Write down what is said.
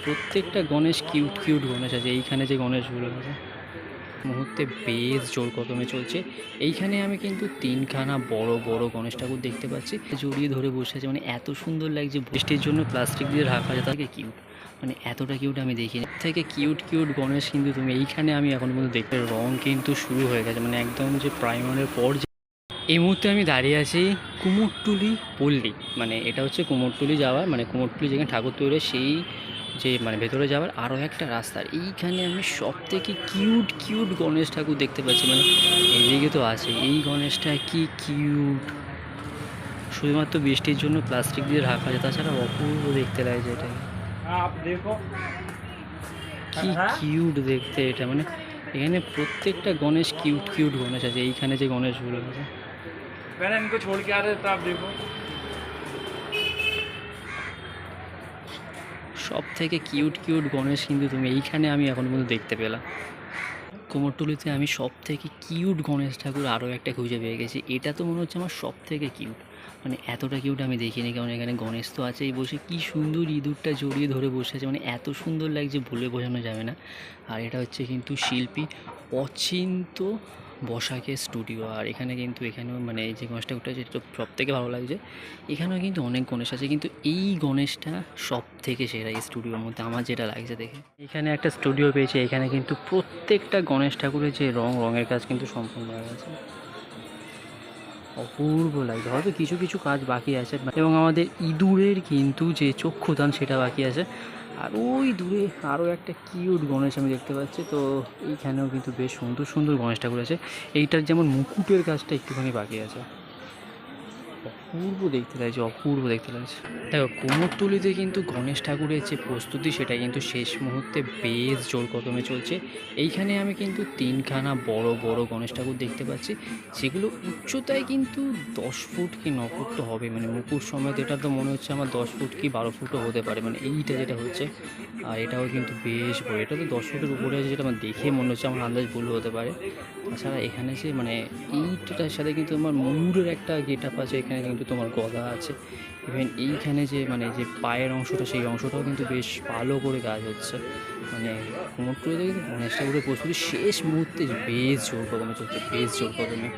প্রত্যেকটা Ganesh cute cute Ganesh আছে। এইখানে যে গণেশগুলো আছে, মুহূর্তে বেশ জোর কদমে চলছে। এইখানে আমি কিন্তু তিনখানা বড় বড় গণেশ ঠাকুর দেখতে পাচ্ছি। জড়িয়ে ধরে বসে আছে মানে এত সুন্দর লাগছে বৃষ্টির জন্য প্লাস্টিক দিয়ে রাখা আছে তাকে কিউট মানে এতটা কিউট আমি দেখিনি। থেকে কিউট কিউট গণেশ কিন্তু তুমি এইখানে আমি এখন পর্যন্ত দেখতে রং কিন্তু শুরু হয়ে গেছে মানে একদম যে প্রাইমারের পর যে এই মুহূর্তে আমি দাঁড়িয়ে আছি কুমোরটুলি পল্লী। মানে এটা হচ্ছে কুমোরটুলি যাওয়ার মানে কুমোরটুলি যেখানে ঠাকুর তৈরি সেই যে মানে ভেতরে যাওয়ার আরও একটা রাস্তা। এইখানে আমি সব থেকে কিউট কিউট গণেশ ঠাকুর দেখতে পাচ্ছি। মানে এইদিকে তো আছে। এই গণেশটা কি কিউট শুধুমাত্র বৃষ্টির জন্য প্লাস্টিক দিয়ে রাখা যায়। তাছাড়া অপূর্ব দেখতে লাগছে এটা। কি কিউট দেখতে এটা। মানে এখানে প্রত্যেকটা গণেশ কিউট কিউট গণেশ আছে। এইখানে যে গণেশগুলো আছে। সব থেকে কিউট কিউট গণেশ কিন্তু তুমি এইখানে আমি এখন পর্যন্ত দেখতে পেলাম। কুমোরটুলিতে আমি সব থেকে কিউট গণেশ ঠাকুর আরও একটা খুঁজে পেয়ে গেছি। এটা তো মনে হচ্ছে আমার সব থেকে কিউট মানে এতটা কিউট আমি দেখিনি, কারণ এখানে গণেশ তো আছেই। বসে কি সুন্দর ইঁদুরটা জড়িয়ে ধরে বসে আছে। মানে এত সুন্দর লাগছে বলে বোঝানো যাবে না। আর এটা হচ্ছে কিন্তু শিল্পী অচিন্ত বসাকের স্টুডিও আর এখানে কিন্তু এখানেও মানে এই যে গণেশটা উঠেছে, এটা সব থেকে ভালো লাগছে। এখানেও কিন্তু অনেক গণেশ আছে, কিন্তু এই গণেশটা সব থেকে সেরা এই স্টুডিওর মধ্যে আমার যেটা লাগছে দেখে। এখানে একটা স্টুডিও পেয়েছে, এখানে কিন্তু প্রত্যেকটা গণেশ ঠাকুরের যে রং, রঙের কাজ কিন্তু সম্পূর্ণ হয়ে গেছে। অপূর্ব লাগে হয়তো কিছু কিছু কাজ বাকি আছে, এবং আমাদের ইঁদুরের কিন্তু যে চক্ষুদান সেটা বাকি আছে। আর ওই দূরে আরও একটা কিউট গণেশ আমি দেখতে পাচ্ছি, তো এইখানেও কিন্তু বেশ সুন্দর সুন্দর গণেশ ঠাকুর আছে। এইটার যেমন মুকুটের কাজটা একটুখানি বাকি আছে। অপূর্ব দেখতে লাগছে, অপূর্ব দেখতে লাগছে। দেখো, কুমোরটুলিতে কিন্তু গণেশ ঠাকুরের যে প্রস্তুতি, সেটা কিন্তু শেষ মুহূর্তে বেশ জোর কদমে চলছে। এইখানে আমি কিন্তু তিনখানা বড় বড় গণেশ ঠাকুর দেখতে পাচ্ছি। যেগুলো উচ্চতায় কিন্তু দশ ফুট কি ন ফুট তো হবে মানে মুকুট সমেত এটা তো মনে হচ্ছে আমার দশ ফুট কি বারো ফুটও হতে পারে মানে এইটা যেটা হচ্ছে, আর এটাও কিন্তু বেশ বড়। এটা তো দশ ফুটের উপরে আছে যেটা আমার দেখে মনে হচ্ছে আমার আন্দাজ ভুল হতে পারে। তাছাড়া এখানে যে মানে এইটার সাথে কিন্তু আমার ময়ূরের একটা গেট আপ আছে, এখানে কিন্তু তোমার গদা আছে। ইভেন এইখানে যে মানে যে পায়ের অংশটা, সেই অংশটাও কিন্তু বেশ ভালো করে কাজ হচ্ছে। মানে কোমর টুলে কিন্তু গণেশ ঠাকুরের প্রস্তুতি শেষ মুহূর্তে বেশ জোর কদমে চলছে, বেশ জোর কদমে